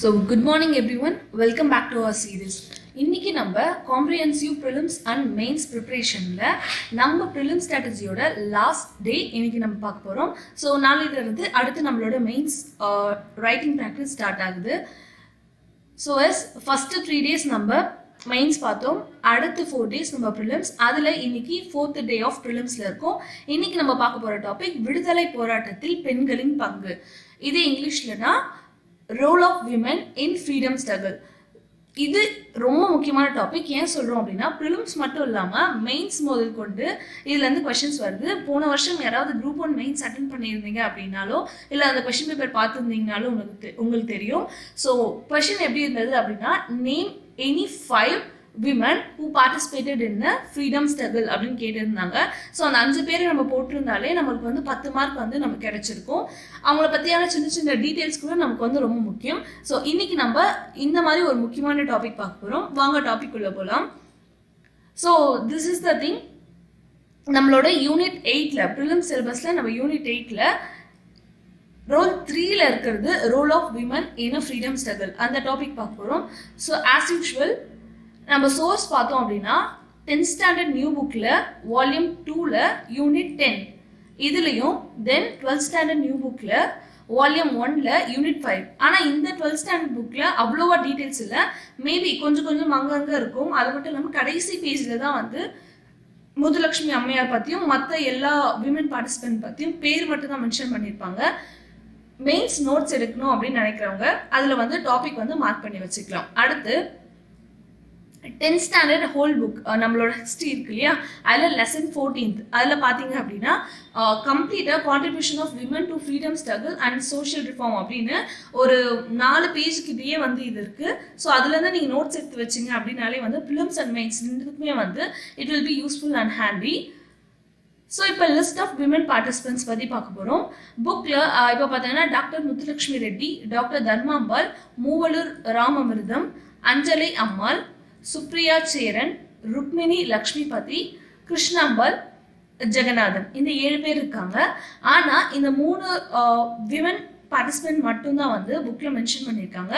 So good morning everyone welcome back to our series இன்னைக்கு நம்ம comprehensive prelims and mains ப்ரிப்பரேஷனில் நம்ம prelim ஸ்ட்ராட்டஜியோட last day இன்னைக்கு நம்ம பார்க்க போகிறோம் ஸோ நாளையிலிருந்து அடுத்து நம்மளோட மெயின்ஸ் ரைட்டிங் ப்ராக்டிஸ் ஸ்டார்ட் ஆகுது. So as first three days நம்ம மெயின்ஸ் பார்த்தோம். அடுத்து ஃபோர் டேஸ் நம்ம ப்ரிலிம்ஸ் அதில் இன்னைக்கு ஃபோர்த் டே ஆஃப் ப்ரிலிம்ஸில் இருக்கோம். இன்னைக்கு நம்ம பார்க்க போகிற டாபிக் விடுதலை போராட்டத்தில் பெண்களின் பங்கு. இது இங்கிலீஷ்லனா role of women in freedom struggle இது ரொம்ப முக்கியமான டாபிக் ஏன் சொல்கிறோம் அப்படின்னா ப்ரிலிம்ஸ் மட்டும் இல்லாமல் மெயின்ஸ் முதல் கொண்டு இதுலேருந்து கொஷின்ஸ் வருது. போன வருஷம் யாராவது குரூப் ஒன் மெயின்ஸ் அட்டன் பண்ணியிருந்தீங்க அப்படின்னாலோ இல்லை அந்த கொஷின் பேப்பர் பார்த்துருந்தீங்கனாலும் உங்களுக்கு தெ- உங்களுக்கு தெரியும். ஸோ கொஷின் எப்படி இருந்தது அப்படின்னா name any five women who participated in freedom struggle அப்படின்னு கேட்டிருந்தாங்க. ஸோ அந்த அஞ்சு பேர் நம்ம போட்டிருந்தாலே நம்மளுக்கு வந்து பத்து மார்க் வந்து நமக்கு கிடைச்சிருக்கும். அவங்கள பற்றியான சின்ன சின்ன டீட்டெயில்ஸ் கூட நமக்கு வந்து ரொம்ப முக்கியம். ஸோ இன்னைக்கு நம்ம இந்த மாதிரி ஒரு முக்கியமான டாபிக் பார்க்க போகிறோம் வாங்க டாபிக் உள்ள போகலாம் so this is the thing நம்மளோட யூனிட் எயிட்டில் ப்ரிலிம் சிலபஸில் நம்ம யூனிட் எயிட்டில் ரோல் த்ரீல இருக்கிறது role of women in a freedom struggle அந்த டாபிக் பார்க்க போகிறோம் ஸோ ஆஸ் யூஷுவல் நம்ம சோர்ஸ் பார்த்தோம் அப்படின்னா டென்த் ஸ்டாண்டர்ட் நியூ புக்கில் வால்யூம் டூவில் யூனிட் டென் இதுலேயும் தென் டுவெல்த் ஸ்டாண்டர்ட் நியூ புக்கில் வால்யூம் ஒன்ல யூனிட் ஃபைவ் ஆனால் இந்த டுவெல்த் ஸ்டாண்டர்ட் புக்கில் அவ்வளோவா டீட்டெயில்ஸ் இல்லை. மேபி கொஞ்சம் கொஞ்சம் அங்கங்கே இருக்கும். அது மட்டும் இல்லாமல் கடைசி பேஜில் தான் வந்து முதுலட்சுமி அம்மையார் பற்றியும் மற்ற எல்லா விமன் பார்ட்டிசிபென்ட் பற்றியும் பேர் மட்டும் தான் மென்ஷன் பண்ணியிருப்பாங்க மெயின்ஸ் நோட்ஸ் எடுக்கணும் அப்படின்னு நினைக்கிறவங்க அதில் வந்து டாபிக் வந்து மார்க் பண்ணி வச்சுக்கலாம். அடுத்து டென்த் ஸ்டாண்டர்ட் ஹோல் புக் நம்மளோட ஹிஸ்ட்ரி இருக்கு இல்லையா? அதில் லெசன் ஃபோர்டீன்த் அதில் பார்த்தீங்க அப்படின்னா கம்ப்ளீட்டாக contribution of women to freedom struggle and social reform அப்படின்னு ஒரு நாலு பேஜுக்கிட்டேயே வந்து இது இருக்குது ஸோ அதுலேருந்து நீங்கள் நோட்ஸ் எடுத்து வச்சிங்க அப்படின்னாலே வந்து ஃபிலிம்ஸ் அண்ட் மெயின்ஸ் ரெண்டுக்குமே வந்து it will be useful and handy so இப்போ லிஸ்ட் ஆஃப் விமன் பார்ட்டிசிபென்ட்ஸ் பற்றி பார்க்க போகிறோம் புக்கில் இப்போ பார்த்தீங்கன்னா டாக்டர் முத்துலட்சுமி ரெட்டி டாக்டர் தர்மாம்பாள் மூவலூர் ராமமிர்தம் அஞ்சலை அம்மாள் சுப்ரியா சேரன் ருக்மிணி லக்ஷ்மிபதி கிருஷ்ணாம்பல் ஜெகநாதன். இந்த ஏழு பேர் இருக்காங்க. ஆனால் இந்த மூணு விமன் பார்ட்டிசிபென்ட் மட்டும்தான் வந்து புக்கில் மென்ஷன் பண்ணியிருக்காங்க.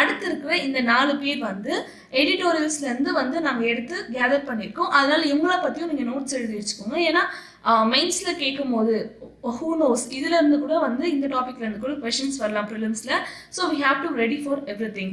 அடுத்து இருக்கிற இந்த நாலு பேர் வந்து எடிட்டோரியல்ஸ்லேருந்து வந்து நாங்கள் எடுத்து கேதர் பண்ணியிருக்கோம். அதனால் இவங்கள பற்றியும் நீங்கள் நோட்ஸ் எழுதி வச்சுக்கோங்க. ஏன்னா மெயின்ஸில் கேட்கும் போது ஹூ நோஸ் இதுலேருந்து கூட வந்து இந்த டாப்பிக்லேருந்து கூட கொஷின்ஸ் வரலாம் ப்ரிலிம்ஸில் so we have to ready for everything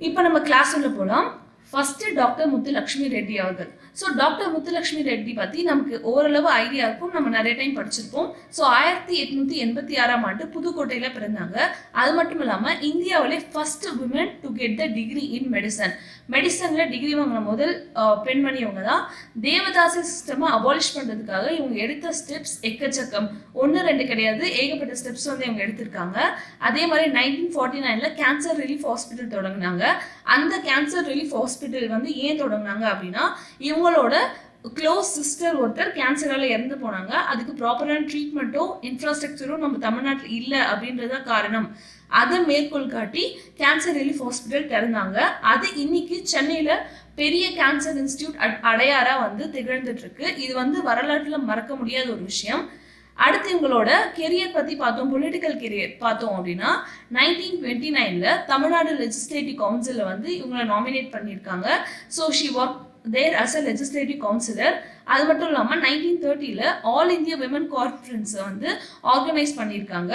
இப்போ நம்ம கிளாஸ் உள்ள போகலாம் ஃபஸ்ட்டு டாக்டர் முத்துலட்சுமி ரெட்டி அவர்கள். ஸோ டாக்டர் முத்துலட்சுமி ரெட்டி பற்றி நமக்கு ஓரளவு ஐடியா இருக்கும். நம்ம நிறைய டைம் படிச்சிருப்போம். ஸோ ஆயிரத்தி எட்நூத்தி எண்பத்தி ஆறாம் ஆண்டு புதுக்கோட்டையில் பிறந்தாங்க. அது மட்டும் இல்லாமல் இந்தியாவிலே first women to get the degree in medicine மெடிசனில் degree வாங்கின முதல் பெண்மணி இவங்க தான் தேவதாசி சிஸ்டமை அபாலிஷ் பண்ணுறதுக்காக இவங்க எடுத்த ஸ்டெப்ஸ் எக்கச்சக்கம். ஒன்று ரெண்டு கிடையாது. ஏகப்பட்ட ஸ்டெப்ஸ் வந்து இவங்க எடுத்திருக்காங்க. அதே மாதிரி நைன்டீன் ஃபார்ட்டி நைனில் கேன்சர் ரிலீஃப் ஹாஸ்பிட்டல் தொடங்கினாங்க. அந்த கேன்சர் ரிலீஃப் ஹாஸ்பிட்டல் வந்து ஏன் தொடங்கினாங்க அப்படின்னா இவங்களோட க்ளோஸ் சிஸ்டர் ஒருத்தர் கேன்சரால் இறந்து போனாங்க. அதுக்கு ப்ராப்பரான ட்ரீட்மெண்ட்டோ இன்ஃப்ராஸ்ட்ரக்சரோ நம்ம தமிழ்நாட்டில் இல்லை அப்படின்றத காரணம். அதை மேற்கோள் காட்டி கேன்சர் ரிலீஃப் ஹாஸ்பிட்டல் திறந்தாங்க. அது இன்னைக்கு சென்னையில் பெரிய கேன்சர் இன்ஸ்டியூட் அடையாரா வந்து திகழ்ந்துட்டு இருக்கு இது வந்து வரலாற்றில் மறக்க முடியாத ஒரு விஷயம். அடுத்து இவங்களோட கெரியர் பற்றி பார்த்தோம். பொலிட்டிக்கல் கெரியர் பார்த்தோம் அப்படின்னா நைன்டீன் டுவெண்ட்டி நைனில் தமிழ்நாடு லெஜிஸ்லேட்டிவ் கவுன்சிலில் வந்து இவங்களை நாமினேட் பண்ணியிருக்காங்க. So she work there as a legislative councillor அது மட்டும் இல்லாமல் நைன்டீன் தேர்ட்டியில் ஆல் இந்தியா விமன் கான்ஃபரன்ஸை வந்து ஆர்கனைஸ் பண்ணியிருக்காங்க.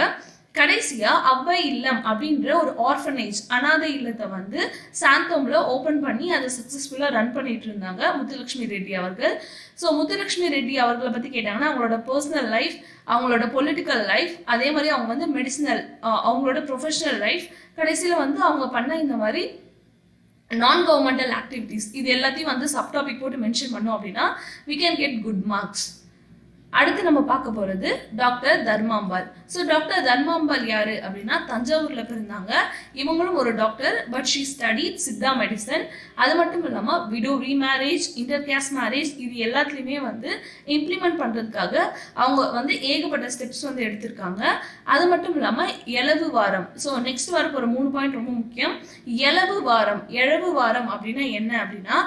கடைசியா அவ்வை இல்லம் அப்படின்ற ஒரு ஆர்ஃபனேஜ் அனாதை இல்லத்தை வந்து சாந்தோம்ல ஓபன் பண்ணி அதை சக்சஸ்ஃபுல்லா ரன் பண்ணிட்டு இருந்தாங்க முத்துலட்சுமி ரெட்டி அவர்கள். ஸோ முத்துலட்சுமி ரெட்டி அவர்களை பத்தி கேட்டாங்கன்னா அவங்களோட பர்சனல் லைஃப் அவங்களோட பொலிட்டிக்கல் லைஃப் அதே மாதிரி அவங்க வந்து மெடிசினல் அவங்களோட ப்ரொஃபஷனல் லைஃப் கடைசியில வந்து அவங்க பண்ண இந்த மாதிரி நான் கவர்மெண்டல் ஆக்டிவிட்டீஸ் இது எல்லாத்தையும் வந்து சப் டாபிக் போட்டு மென்ஷன் பண்ணோம் அப்படின்னா we can get good marks அடுத்து நம்ம பார்க்க போறது doctor Dharmambal. So doctor Dharmambal யாரு அப்படின்னா தஞ்சாவூர்ல பிறந்தாங்க. இவங்களும் ஒரு doctor but she study Siddha medicine அது மட்டும் இல்லாம widow remarriage inter caste marriage இது எல்லாத்துலேயுமே வந்து இம்ப்ளிமெண்ட் பண்றதுக்காக அவங்க வந்து ஏகப்பட்ட ஸ்டெப்ஸ் வந்து எடுத்திருக்காங்க. அது மட்டும் இல்லாம எலவு வாரம். ஸோ நெக்ஸ்ட் வாரம் ஒரு மூணு பாயிண்ட் ரொம்ப முக்கியம். எலவு வாரம் எழவு வாரம் அப்படின்னா என்ன அப்படின்னா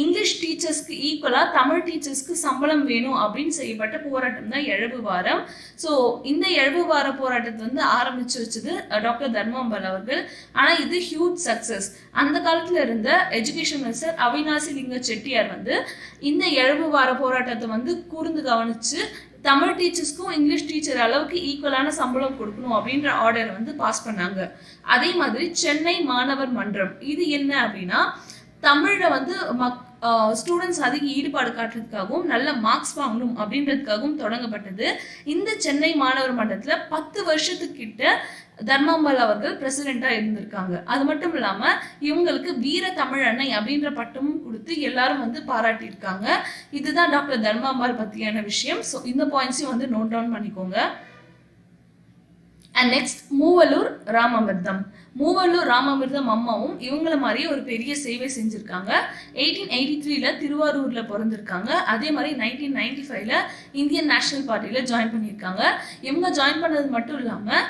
இங்கிலீஷ் டீச்சர்ஸ்க்கு ஈக்குவலாக தமிழ் டீச்சர்ஸ்க்கு சம்பளம் வேணும் அப்படின்னு செய்யப்பட்ட போராட்டம் தான் எழவு வாரம். ஸோ இந்த எழவு வார போராட்டத்தை வந்து ஆரம்பிச்சு வச்சது டாக்டர் தர்மாம்பல் அவர்கள். ஆனால் இது ஹியூஜ் சக்ஸஸ் அந்த காலத்தில் இருந்த எஜுகேஷன் மினிஸ்டர் அவினாசி லிங்க செட்டியார் வந்து இந்த எழுபு வார போராட்டத்தை வந்து கூர்ந்து கவனித்து தமிழ் டீச்சர்ஸ்க்கும் இங்கிலீஷ் டீச்சர் அளவுக்கு ஈக்குவலான சம்பளம் கொடுக்கணும் அப்படின்ற ஆர்டர் வந்து பாஸ் பண்ணாங்க. அதே மாதிரி சென்னை மாணவர் மன்றம் இது என்ன அப்படின்னா தமிழில் வந்து மக் ஸ்டூடெண்ட்ஸ் அதிக ஈடுபாடு காட்டுறதுக்காகவும் நல்ல மார்க்ஸ் வாங்கணும் அப்படின்றதுக்காகவும் தொடங்கப்பட்டது. இந்த சென்னை மாணவர் மன்றத்தில் பத்து வருஷத்துக்கிட்ட தர்மாம்பால் அவர்கள் பிரசிடெண்டா இருந்திருக்காங்க. அது மட்டும் இல்லாமல் இவங்களுக்கு வீர தமிழ் அன்னை அப்படின்ற பட்டமும் கொடுத்து எல்லாரும் வந்து பாராட்டியிருக்காங்க. இதுதான் டாக்டர் தர்மாம்பால் பற்றியான விஷயம். ஸோ இந்த பாயிண்ட்ஸையும் வந்து நோட் டவுன் பண்ணிக்கோங்க. அண்ட் நெக்ஸ்ட் மூவலூர் ராமாமிர்தம் மூவலூர் ராமாமிர்தம் அம்மாவும் இவங்கள மாதிரியே ஒரு பெரிய சேவை செஞ்சுருக்காங்க. எயிட்டீன் எயிட்டி த்ரீல திருவாரூரில் பிறந்திருக்காங்க. அதே மாதிரி நைன்டீன் நைன்டி ஃபைவ்ல இந்தியன் நேஷனல் பார்ட்டியில் ஜாயின் பண்ணியிருக்காங்க. இவங்க ஜாயின் பண்ணது மட்டும் இல்லாமல்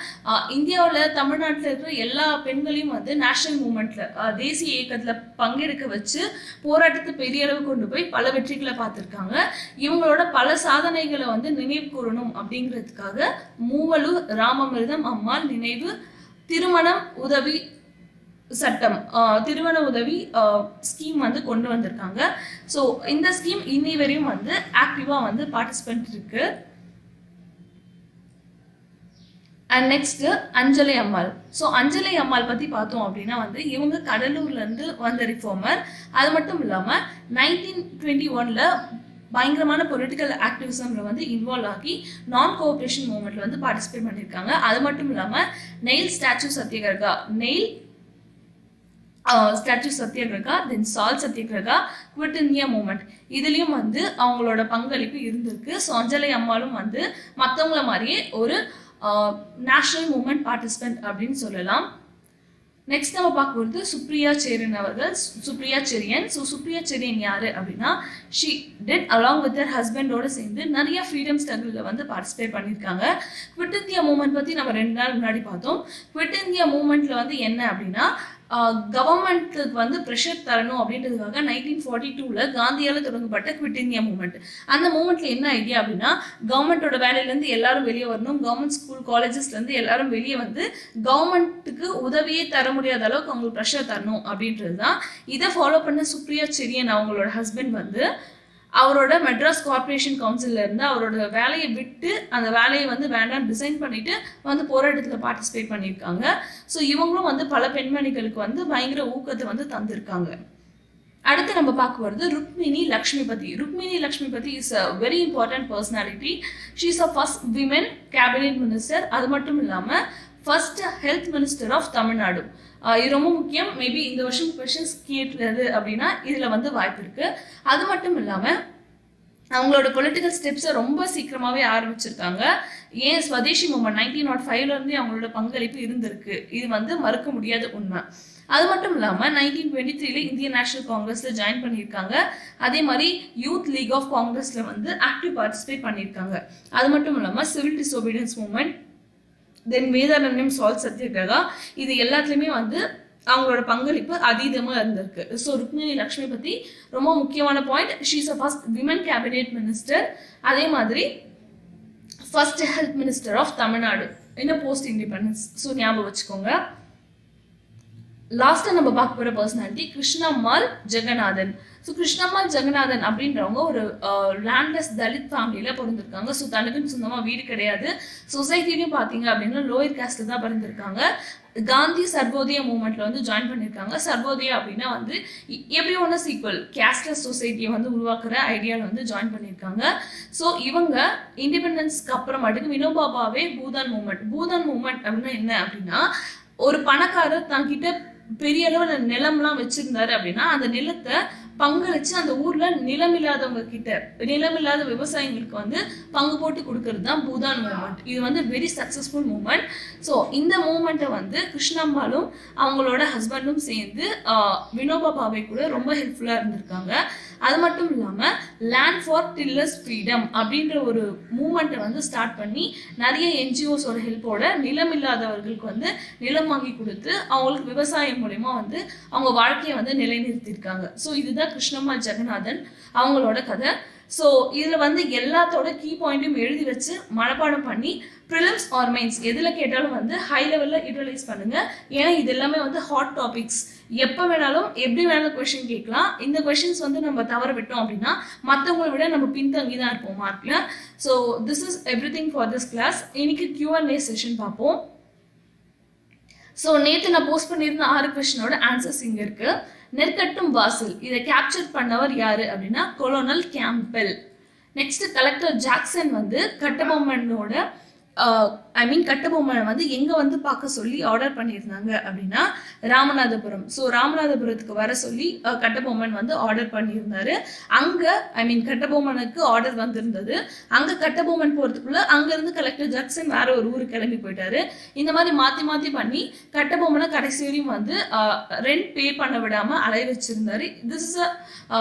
இந்தியாவில் தமிழ்நாட்டில் இருக்கிற எல்லா பெண்களையும் வந்து நேஷனல் மூமெண்ட்டில் தேசிய இயக்கத்தில் பங்கெடுக்க வச்சு போராட்டத்தை பெரிய அளவு கொண்டு போய் பல வெற்றிகளை பார்த்துருக்காங்க. இவங்களோட பல சாதனைகளை வந்து நினைவு கூறணும் அப்படிங்கிறதுக்காக மூவலூர் ராமாமிர்தம் அம்மாள் நினைவு திருமணம் உதவி சட்டம் திருமண உதவி ஸ்கீம் வந்து கொண்டு வந்திருக்காங்க. ஸோ இந்த ஸ்கீம் இன்னி வரையும் வந்து ஆக்டிவாக வந்து பார்ட்டிசிபெண்ட் இருக்கு. And next Anjalai Ammal. So Anjalai Ammal பற்றி பார்த்தோம் அப்படின்னா வந்து இவங்க கடலூர்லேருந்து வந்த ரிஃபார்மர் அது மட்டும் இல்லாமல் நைன்டீன் டுவெண்ட்டி ஒனில் பயங்கரமான பொலிட்டிக்கல் ஆக்டிவிசம்ல வந்து இன்வால்வ் ஆகி நான் கோஆப்ரேஷன் மூவ்மெண்ட்ல வந்து பார்ட்டிசிபேட் பண்ணியிருக்காங்க. அது மட்டும் இல்லாமல் Neill statue Satyagraha Neill statue Satyagraha then salt Satyagraha quit India moment இதுலேயும் வந்து அவங்களோட பங்களிப்பு இருந்திருக்கு. சஞ்சலை அம்மாலும் அம்மாளும் வந்து மற்றவங்கள மாதிரியே ஒரு நேஷனல் மூமெண்ட் பார்ட்டிசிபெண்ட் அப்படின்னு சொல்லலாம். நெக்ஸ்ட் நம்ம பார்க்க போகிறது சுப்ரியா செரியன் அவர்கள் சுப்ரியா செரியன் ஸோ சுப்ரியா செரியன் யார் அப்படின்னா she did along with her ஹஸ்பண்டோட சேர்ந்து நிறைய ஃப்ரீடம் ஸ்ட்ரகிளில் வந்து பார்ட்டிசிபேட் பண்ணியிருக்காங்க. குவிட் இந்தியா மூமெண்ட் பற்றி நம்ம ரெண்டு நாள் முன்னாடி பார்த்தோம். குவிட் இந்தியா மூமெண்ட்டில் வந்து என்ன அப்படின்னா கவர்மெண்ட்டுக்கு வந்து ப்ரெஷர் தரணும் அப்படின்றதுக்காக நைன்டீன் ஃபார்ட்டி டூவில் காந்தியால் தொடங்கப்பட்ட குவிட் இந்தியா மூமெண்ட் அந்த மூமெண்ட்ல என்ன ஐடியா அப்படின்னா கவர்மெண்ட்டோட வேலையிலேருந்து எல்லாரும் வெளியே வரணும். கவர்மெண்ட் ஸ்கூல் காலேஜஸ்லேருந்து எல்லாரும் வெளியே வந்து கவர்மெண்ட்டுக்கு உதவியே தர முடியாத அளவுக்கு அவங்களுக்கு ப்ரெஷர் தரணும் அப்படின்றது தான் இதை ஃபாலோ பண்ண சுப்ரியா செரியன் அவங்களோட ஹஸ்பண்ட் வந்து அவரோட மெட்ராஸ் கார்ப்பரேஷன் கவுன்சில்ல இருந்து அவரோட வேலையை விட்டு அந்த வேலையை வந்து வேண்டாம் டிசைன் பண்ணிட்டு வந்து போராட்டத்தில் பார்ட்டிசிபேட் பண்ணியிருக்காங்க. ஸோ இவங்களும் வந்து பல பெண்மணிகளுக்கு வந்து பயங்கர ஊக்கத்தை வந்து தந்திருக்காங்க. அடுத்து நம்ம பார்க்க வருது Rukmini Lakshmipathi. Rukmini Lakshmipathi is a very important personality she is a first women cabinet minister அது மட்டும் இல்லாமல் first health minister of Tamil Nadu இது ரொம்ப முக்கியம். மேபி இந்த வருஷம் கொஷின்ஸ் கேட்டுறது அப்படின்னா இதில் வந்து வாய்ப்பு இருக்கு. அது மட்டும் இல்லாமல் அவங்களோட பொலிட்டிக்கல் ஸ்டெப்ஸை ரொம்ப சீக்கிரமாகவே ஆரம்பிச்சிருக்காங்க. ஏன் ஸ்வதேசி மூமெண்ட் நைன்டீன் நாட் ஃபைவ்லேருந்தே அவங்களோட பங்களிப்பு இருந்திருக்கு. இது வந்து மறுக்க முடியாத உண்மை. அது மட்டும் இல்லாமல் நைன்டீன் டுவெண்ட்டி த்ரீல இந்தியன் நேஷனல் காங்கிரஸில் ஜாயின் பண்ணியிருக்காங்க. அதே மாதிரி யூத் லீக் ஆஃப் காங்கிரஸில் வந்து ஆக்டிவ் பார்ட்டிசிபேட் பண்ணியிருக்காங்க. அது மட்டும் இல்லாமல் civil disobedience movement then Vedaranyam salt Satyagraha இது எல்லாத்துலேயுமே வந்து அவங்களோட பங்களிப்பு அதீதமாக இருந்திருக்கு. ஸோ ருக்மிணி லக்ஷ்மி பற்றி ரொம்ப முக்கியமான point she's a first women cabinet minister அதே மாதிரி first health minister of Tamil Nadu. என்ன போஸ்ட் இண்டிபெண்டன்ஸ் ஸோ ஞாபகம் வச்சுக்கோங்க. லாஸ்ட்டாக நம்ம பார்க்க போகிற பர்சனாலிட்டி கிருஷ்ணம்மாள் ஜெகநாதன். ஸோ கிருஷ்ணம்மாள் ஜெகநாதன் அப்படின்றவங்க ஒரு லேண்ட்லெஸ் தலித் ஃபேமிலியில் பிறந்திருக்காங்க. ஸோ தனக்குன்னு சொந்தமாக வீடு கிடையாது. சொசைட்டிலையும் பார்த்தீங்க அப்படின்னா லோயர் காஸ்ட்டில் தான் பிறந்திருக்காங்க. காந்தி சர்வோதய மூமெண்ட்ல வந்து ஜாயின் பண்ணியிருக்காங்க. சர்வோதயா அப்படின்னா வந்து everyone is equal casteless சொசைட்டியை வந்து உருவாக்குற ஐடியாவில் வந்து ஜாயின் பண்ணியிருக்காங்க. ஸோ இவங்க இண்டிபெண்டன்ஸ்க்கு அப்புறமாட்டுக்கு வினோபாபாவே பூதான் மூமெண்ட் பூதான் மூமெண்ட் அப்படின்னா என்ன அப்படின்னா ஒரு பணக்காரர் தங்கிட்ட பெரிய அளவுல நிலம்லாம் வச்சிருந்தாரு அப்படின்னா அந்த நிலத்தை பங்களிச்சு அந்த ஊர்ல நிலம் இல்லாதவங்க கிட்ட நிலம் இல்லாத விவசாயிங்களுக்கு வந்து பங்கு போட்டு கொடுக்கறது தான் பூதான் மூமெண்ட் இது வந்து வெரி சக்சஸ்ஃபுல் மூமெண்ட் ஸோ இந்த மூமெண்ட்டை வந்து கிருஷ்ணம்மாளும் அவங்களோட ஹஸ்பண்டும் சேர்ந்து வினோபா பாவை கூட ரொம்ப ஹெல்ப்ஃபுல்லாக இருந்திருக்காங்க. அது மட்டும் இல்லாமல் லேண்ட் ஃபார் டில்லர்ஸ் ஃப்ரீடம் அப்படின்ற ஒரு மூமெண்ட்டை வந்து ஸ்டார்ட் பண்ணி நிறைய என்ஜிஓஸோட ஹெல்ப்போட நிலம் இல்லாதவர்களுக்கு வந்து நிலம் வாங்கி கொடுத்து அவங்களுக்கு விவசாயம் மூலயமா வந்து அவங்க வாழ்க்கையை வந்து நிலைநிறுத்தியிருக்காங்க. ஸோ இதுதான் கிருஷ்ணம்மா ஜெகநாதன் அவங்களோட கதை. ஸோ இதில் வந்து எல்லாத்தோட கீ பாயிண்ட்டையும் எழுதி வச்சு மனப்பாடம் பண்ணி ப்ரிலிம்ஸ் ஆர் மெயின்ஸ் எதில் கேட்டாலும் வந்து ஹை லெவலில் யூட்டிலைஸ் பண்ணுங்கள் ஏன்னா இது எல்லாமே வந்து ஹாட் டாபிக்ஸ் எப்போ வேணாலும் எப்படி வேணாலும் கொஷின் கேட்கலாம். இந்த கொஷின்ஸ் வந்து நம்ம தவற விட்டோம் அப்படின்னா மற்றவங்களை விட நம்ம பின்தங்கி தான் இருப்போம் மார்க்கில் so this is everything for this class இன்னைக்கு கியூஎன்ஏ செஷன் பார்ப்போம். ஸோ நேற்று நான் போஸ்ட் பண்ணியிருந்த ஆறு கொஷினோட ஆன்சர்ஸ் இங்கே இருக்கு. நெற்கட்டும் வாசல். இதை கேப்சர் பண்ணவர் யாரு அப்படின்னா colonel Campbell next collector Jackson வந்து கட்டபொம்மனோட ஐ மீன் கட்டபொம்மனை வந்து எங்கே வந்து பார்க்க சொல்லி ஆர்டர் பண்ணியிருந்தாங்க அப்படின்னா ராமநாதபுரம். ஸோ ராமநாதபுரத்துக்கு வர சொல்லி கட்டபொம்மன் வந்து ஆர்டர் பண்ணியிருந்தாரு. அங்கே ஐ மீன் கட்டபொம்மனுக்கு ஆர்டர் வந்திருந்தது. அங்கே கட்டபொம்மன் போகிறதுக்குள்ள அங்கேருந்து கலெக்டர் ஜாக்சன் வேற ஒரு ஊருக்கு கிளம்பி போயிட்டாரு. இந்த மாதிரி மாற்றி மாற்றி பண்ணி கட்டபொம்மனை கடைசி வரையும் வந்து ரெண்ட் பே பண்ண விடாமல் அலைய வச்சிருந்தாரு. This is a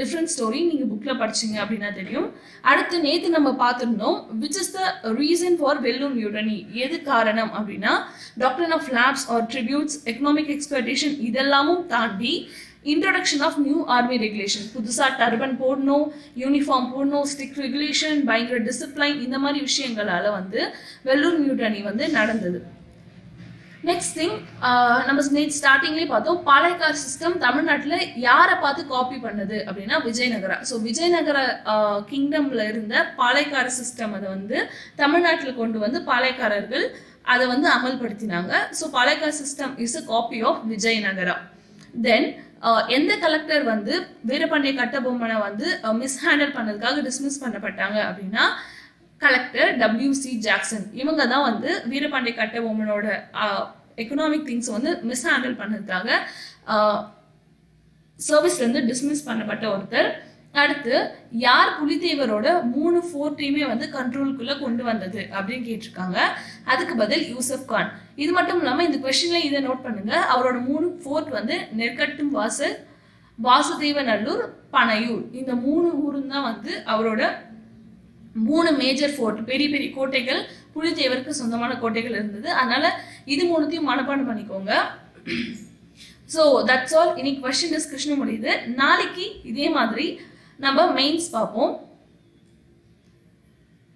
different story நீங்கள் புக்கில் படிச்சீங்க அப்படின்னா தெரியும். அடுத்து நேற்று நம்ம பார்த்துருந்தோம் which is the reason for Vellore mutiny எது காரணம் அப்படின்னா doctor of lapse or tributes economic expectation இதெல்லாமும் தாண்டி introduction of new army regulation புதுசாக டர்பன் போடணும் யூனிஃபார்ம் போடணும் ஸ்ட்ரிக்ட் ரெகுலேஷன் பயங்கர டிசிப்ளைன் இந்த மாதிரி விஷயங்களால வந்து வெள்ளூர் நியூட்டனி வந்து நடந்தது. நெக்ஸ்ட் திங் நம்ம நேற்று ஸ்டார்டிங்லேயே பார்த்தோம் பாளையக்கார் சிஸ்டம் தமிழ்நாட்டில் யாரை பார்த்து காப்பி பண்ணது அப்படின்னா விஜயநகரா. ஸோ விஜயநகர கிங்டம்ல இருந்த பாளையக்கார சிஸ்டம் அதை வந்து தமிழ்நாட்டில் கொண்டு வந்து பாளையக்காரர்கள் அதை வந்து அமல்படுத்தினாங்க. So Palayakkar system is a copy of Vijayanagara. Then எந்த கலெக்டர் வந்து வீரபாண்டிய கட்டபொம்மனை வந்து மிஸ்ஹேண்டில் பண்ணதுக்காக டிஸ்மிஸ் பண்ணப்பட்டாங்க அப்படின்னா கலெக்டர் டபிள்யூசி ஜாக்சன் இவங்க தான் வந்து வீரபாண்டிய கட்டபொம்மனோட எக்கனாமிக் திங்ஸ் வந்து மிஸ் ஹேண்டில் பண்ணதுக்காக சர்வீஸ்லேருந்து டிஸ்மிஸ் பண்ணப்பட்ட ஒருத்தர். அடுத்து யார் புலித்தேவரோட மூணு ஃபோர்ட்டையுமே வந்து கண்ட்ரோலுக்குள்ள கொண்டு வந்தது அப்படின்னு கேட்டிருக்காங்க. அதுக்கு பதில் யூசப் கான். இது மட்டும் இல்லாமல் இந்த கொஸ்டின்ல இதை நோட் பண்ணுங்க. அவரோட மூணு ஃபோர்ட் வந்து நெற்கட்டும் வாசல் வாசுதேவநல்லூர் பனையூர். இந்த மூணு ஊரும் தான் வந்து அவரோட மூணு மேஜர் ஃபோர்ட் பெரிய பெரிய கோட்டைகள் புலித்தேவருக்கு சொந்தமான கோட்டைகள் இருந்தது. அதனால இது மூணுத்தையும் மனப்பாடம் பண்ணிக்கோங்க. ஸோ தட்ஸ் ஆல் இன்னைக்கு கொஸ்டின் டிஸ்கஷன் முடியுது நாளைக்கு இதே மாதிரி நம்ம மெயின்ஸ் பார்ப்போம்.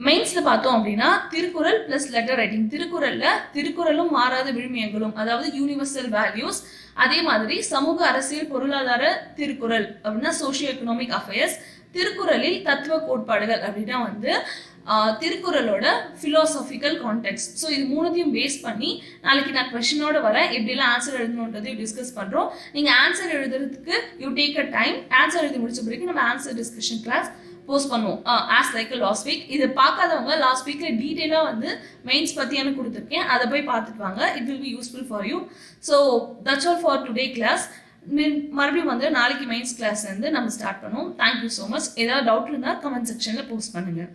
மெயின்ஸில் பார்த்தோம் அப்படின்னா திருக்குறள் பிளஸ் லெட்டர் ரைட்டிங் திருக்குறளில் திருக்குறளும் மாறாத விழுமியங்களும் அதாவது யூனிவர்சல் வேல்யூஸ் அதே மாதிரி சமூக அரசியல் பொருளாதார திருக்குறள் அப்படின்னா சோஷியோ எக்கனாமிக் அஃபேர்ஸ் திருக்குறளில் தத்துவ கோட்பாடுகள் அப்படின்னா வந்து திருக்குறளோட philosophical கான்டெக்ட் ஸோ இது மூணுத்தையும் பேஸ் பண்ணி நாளைக்கு நான் கொஷினோட வரேன். எப்படிலாம் ஆன்சர் எழுதணுன்றதையும் டிஸ்கஸ் பண்ணுறோம் நீங்கள் ஆன்சர் எழுதுறதுக்கு you take a time answer எழுதி முடிச்ச பிறகு நம்ம ஆன்சர் டிஸ்கஷன் கிளாஸ் போஸ்ட் பண்ணுவோம். ஆஸ் லைக் லாஸ்ட் வீக் இதை பார்க்காதவங்க லாஸ்ட் வீக்கில் டீட்டெயிலாக வந்து மெயின்ஸ் பற்றியான கொடுத்துருக்கேன். அதை போய் பார்த்துட்டு வாங்க. It will be useful for you so that's all for today class மறுபடியும் வந்து நாளைக்கு மெயின்ஸ் கிளாஸ் வந்து நம்ம ஸ்டார்ட் பண்ணுவோம். தேங்க்யூ ஸோ மச் ஏதாவது டவுட் இருந்தால் கமெண்ட் செக்ஷனில் போஸ்ட் பண்ணுங்கள்